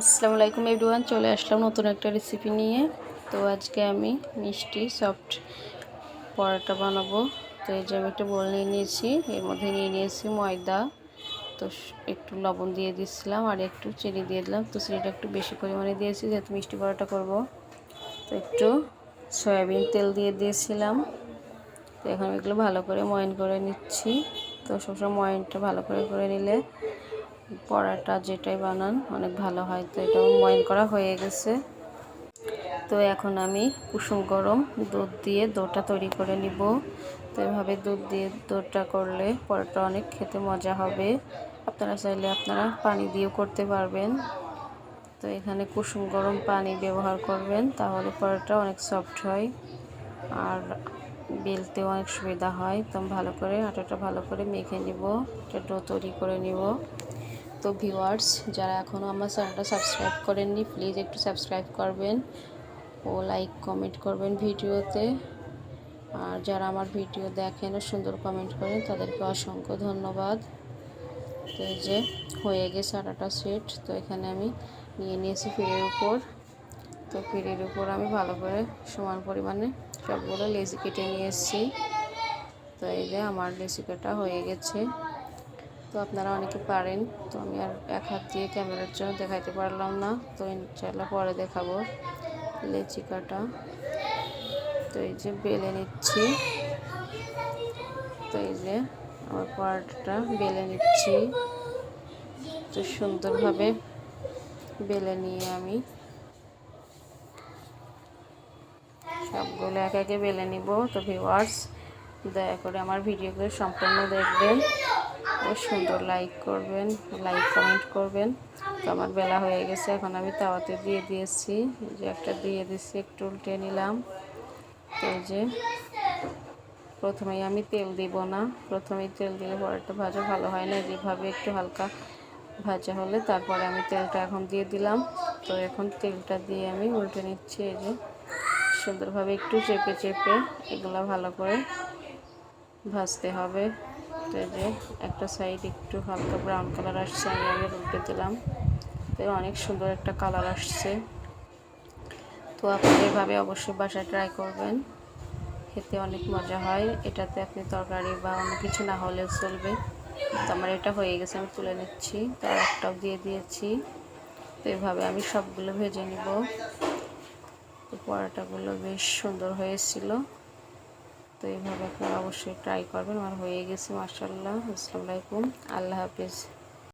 আসসালামু আলাইকুম এভরিওয়ান, চলে আসলাম নতুন একটা রেসিপি নিয়ে। তো আজকে আমি মিষ্টি সফট পরোটা বানাবো। তো এই যে আমি একটা বোল নিয়ে নিয়েছি, এর মধ্যে নিয়ে নিয়েছি ময়দা। তো একটু লবণ দিয়ে দিয়েছিলাম আর একটু চিনি দিয়ে দিলাম। তো চিনিটা একটু বেশি পরিমাণে দিয়েছি, যেহেতু মিষ্টি পরোটা করব। তো একটু সয়াবিন তেল দিয়ে দিয়েছিলাম। তো এখন এগুলো ভালো করে ময়ন করে নিচ্ছি। তো সবসময় ময়নটা ভালো করে করে নিলে পরাটা যেটাই বানান, অনেক ভালো হয়। তো এটা ময়ন করা হয়ে গেছে। তো এখন আমি কুসুম গরম দুধ দিয়ে দোটা তৈরি করে নিব। তো এভাবে দুধ দিয়ে দোটা করলে পরোটা অনেক খেতে মজা হবে। আপনারা চাইলে আপনারা পানি দিয়েও করতে পারবেন। তো এখানে কুসুম গরম পানি ব্যবহার করবেন, তাহলে পরোটা অনেক সফট হয় আর বেলতেও অনেক সুবিধা হয়। তো ভালো করে আটাটা ভালো করে মেখে নিব, একটা ডো তৈরি করে নিব। তো ভিউয়ার্স যারা এখনও আমার চ্যানেলটা সাবস্ক্রাইব করেননি প্লিজ একটু সাবস্ক্রাইব করবেন ও লাইক কমেন্ট করবেন ভিডিওতে। আর যারা আমার ভিডিও দেখেন ও সুন্দর কমেন্ট করেন, তাদেরকে অসংখ্য ধন্যবাদ। তো এই যে হয়ে গেছে আটাটা সেট তো এখানে আমি নিয়ে নিয়েছি ফিরের উপর। তো ফিরের উপর আমি ভালো করে সমান পরিমাণে সবগুলো লেসি কেটে নিয়ে এসেছি। তো এই যে আমার লেসি কাটা হয়ে গেছে। তো আপনারা অনেকে পারেন। তো আমি আর এক হাত দিয়ে ক্যামেরার জন্য দেখাইতে পারলাম না। তো ইনশাল্লাহ পরে দেখাবো লেচি কাটা। তো এই যে বেলে নিচ্ছি। তো এই যে আমার পরাটাটা বেলে নিচ্ছি। তো সুন্দরভাবে বেলে নিয়ে আমি সবগুলো এক একে বেলে নিব। তো ভিওয়ার্স দয়া করে আমার ভিডিওগুলো সম্পূর্ণ দেখবেন। ও সুন্দর লাইক করবেন লাইক কমেন্ট করবেন। তো আমার বেলা হয়ে গেছে, এখন আমি তাওয়াতে দিয়ে দিয়েছি। যে একটা দিয়ে দিচ্ছি একটু উল্টে নিলাম। তো এই যে প্রথমেই আমি তেল দিব না। প্রথমেই তেল দিলে পরেরটা ভাজা ভালো হয় না, যেভাবে একটু হালকা ভাজা হলে তারপরে আমি তেলটা এখন দিয়ে দিলাম। তো এখন তেলটা দিয়ে আমি উল্টে নিচ্ছি, এই যে সুন্দরভাবে একটু চেপে চেপে এগুলো ভালো করে ভাজতে হবে। তো যে একটা সাইড একটু হালকা ব্রাউন কালার আসছে, আমি আগে উল্টে দিলাম। তো অনেক সুন্দর একটা কালার আসছে। তো আপনি এভাবে অবশ্যই বাসায় ট্রাই করবেন। খেতে অনেক মজা হয়। এটাতে আপনি তরকারি বা অন্য কিছু না হলেও চলবে। তো আমার এটা হয়ে গেছে, আমি তুলে নিচ্ছি। তো একটাও দিয়ে দিয়েছি। তো এভাবে আমি সবগুলো ভেজে নিব। পরোটাগুলো বেশ সুন্দর হয়েছিল। তো এইভাবে আপনারা অবশ্যই ট্রাই করবেন। আমার হয়ে গেছে মার্শাল্লাহ আসসালামু আলাইকুম। আল্লাহ হাফিজ।